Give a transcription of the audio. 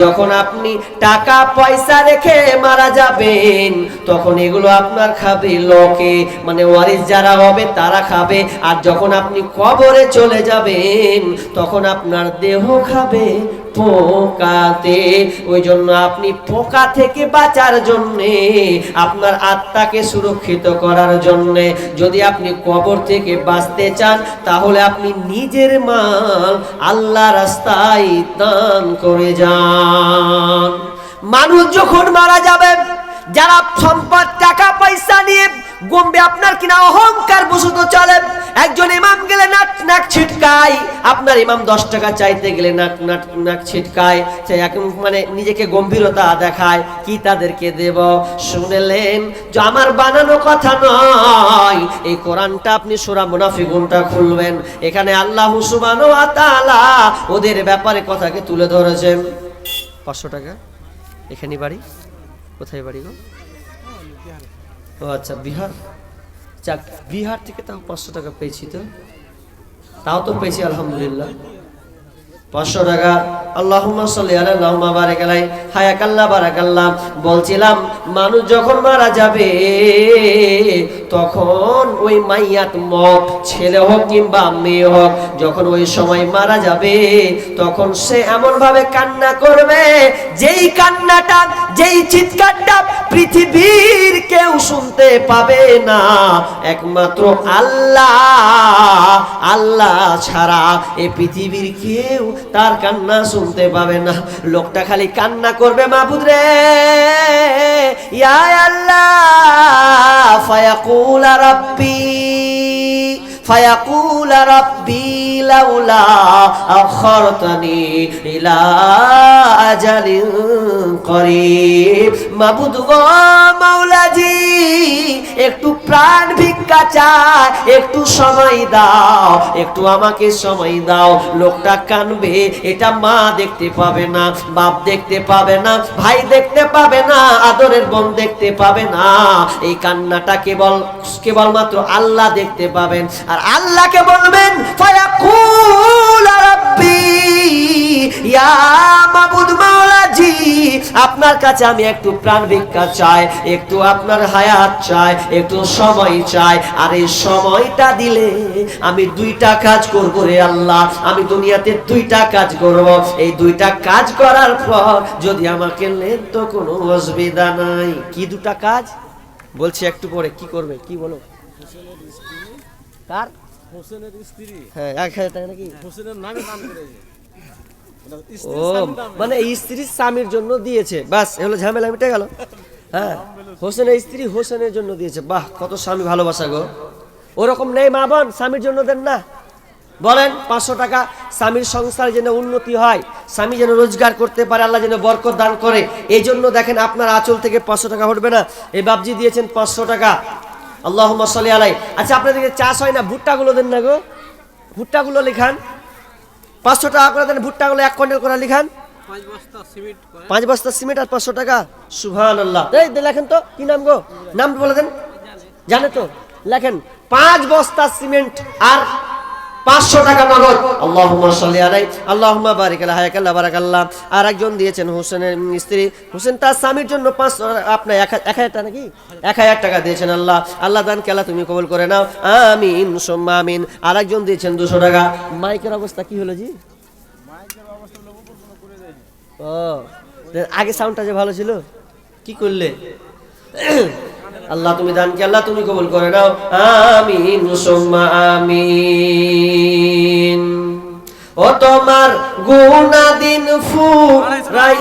যখন আপনি টাকা, পয়সা রেখে মারা যাবেন, তখন এগুলো আপনার খাবে লোকে। মানে ওয়ারিস যারা হবে, তারা খাবে। আর যখন আপনি কবরে চলে যাবেন, তখন আপনার দেহ খাবে। পোকাতে। ওই জন্য আপনি পোকা থেকে বাঁচার জন্যে, আপনার আত্মাকে সুরক্ষিত করার জন্যে, যদি আপনি কবর থেকে বাঁচতে চান, তাহলে আপনি নিজের মাল আল্লাহ রাস্তায় দান করে যান। মানুষ যখন মারা যাবে, যারা সম্পদ, টাকা, পয়সা নিয়ে গম্বে, আপনার কিনা অহংকার বসত চলে। একজন ইমাম গেলে নাক নাক ছিটকায়। আপনার ইমাম দশ টাকা চাইতে গেলে নাক নাক নাক ছিটকায় মানে নিজেকে গম্ভীরতা দেখায়, কি তাদেরকে দেব? শুনেলেন, যে আমার বানানো কথা নয়। এই কোরআনটা আপনি সোরা মুনাফিগুনটা খুলবেন। এখানে আল্লাহ সুবহানাহু ওয়া তাআলা ওদের ব্যাপারে কথাকে তুলে ধরেছেন। পাঁচশো টাকা? এখানে বাড়ি? কোথায় বাড়ি গো? ও আচ্ছা বিহার। যাক, বিহার থেকে তাও পাঁচশো টাকা পেয়েছি তো। তাও তো পেয়েছি আলহামদুলিল্লাহ। পাঁচশো টাকা বলছিলাম, মানুষ যখন মারা যাবে, তখন ওই মাইয়াত মত ছেলে হোক কিংবা মেয়ে হোক, যখন ওই সময় মারা যাবে, তখন সে কান্না করবে, যেই কান্নাটা, যেই চিৎকারটা পৃথিবীর কেউ শুনতে পাবে না। একমাত্র আল্লাহ আল্লাহ ছাড়া এ পৃথিবীর কেউ তার কান্না শুনতে পাবে না লোকটা খালি কান্না করবে মাবুদ রে ইয়া আল্লাহ ফায়াকুল রাব্বি فيقول ربي لولا أخرتني إلى أجل قريب মাবুদ গো মাওলাজি একটু প্রাণ ভিক্ষা একটু সময় দাও, একটু আমাকে সময় দাও। লোকটা কানবে, এটা মা দেখতে পাবে না, বাপ দেখতে পাবে না, ভাই দেখতে পাবে না, আদরের বোন দেখতে পাবে না। এই কান্নাটা কেবল, কেবলমাত্র আল্লাহ দেখতে পাবেন। আর আল্লাহকে বলবেন ইয়া মাবুদ মাওলাজি আপনার কাছে আমি একটু প্রাণ ভিক্ষা চাই একটু আপনার হায়াত চাই একটু সময় চাই। আর এই সময়টা দিলে আমি দুইটা কাজ করব রে আল্লাহ। আমি দুনিয়াতে দুইটা কাজ করব। এই দুইটা কাজ করার পর যদি আমাকে নেন তো কোনো অসুবিধা নাই। কি দুটা কাজ? বলছি একটু পরে কি করবে? কি বলো? কার? হোসেনের স্ত্রী। হ্যাঁ এক হাজার টাকা নাকি? হোসেনের নামে দান করেছে। ও। মানে স্ত্রী স্বামীর জন্য দিয়েছে। বাস এগুলো ঝামেলা মিটে গেল। হ্যাঁ হোসেনের স্ত্রী হোসেনের জন্য দিয়েছে। বাহ কত স্বামী ভালোবাসা গো। ওরকম নেই মা বোন স্বামীর জন্য দেন না। বলেন পাঁচশো টাকা স্বামীর সংসার যেন উন্নতি হয় স্বামী যেন রোজগার করতে পারে আল্লাহ যেন বরকত দান করে। এই জন্য দেখেন আপনার আঁচল থেকে পাঁচশো টাকা উঠবে না। এই বাবজি দিয়েছেন পাঁচশো টাকা। আল্লাহ সাল্লি আলাই আচ্ছা আপনাদেরকে চাষ হয় না ভুট্টাগুলো দেন না গো। ভুট্টাগুলো লিখান। পাঁচশো টাকা করে দেন ভুট্টাগুলো এক কুইন্টাল করে লিখান। পাঁচ বস্তা সিমেন্ট পাঁচ বস্তা সিমেন্ট আর পাঁচশো টাকা। সুহান আল্লাহ এই লেখেন তো কি নাম গো? নাম বলে দেন। জানে তো। লেখেন পাঁচ বস্তা সিমেন্ট আর পাঁচশো টাকা নগদ। আল্লাহুম্মা সাল্লি আলাই আল্লাহুম্মা বারিক আলা হায়াকাল্লাহ বারাকাল্লাহ। আর একজন দিয়েছেন হোসেনের স্ত্রী হোসেন তার স্বামীর জন্য পাঁচ আপনার এক এক হাজার টাকা নাকি? এক হাজার টাকা দিয়েছেন আল্লাহ। আল্লাহ দান কেলা তুমি কবুল করে নাও। আমিন সোম্মা আমিন। আর একজন দিয়েছেন দুশো টাকা। মাইকের অবস্থা কি হলো জি? ও আগে সাউন্ডটা যে ভালো ছিল? কি করলে? আল্লাহ তুমি দান কি, আল্লাহ তুমি কবুল করে নাও। আমিন, সুম্মা আমিন। ও তোমার গুনাদিন ফু রাই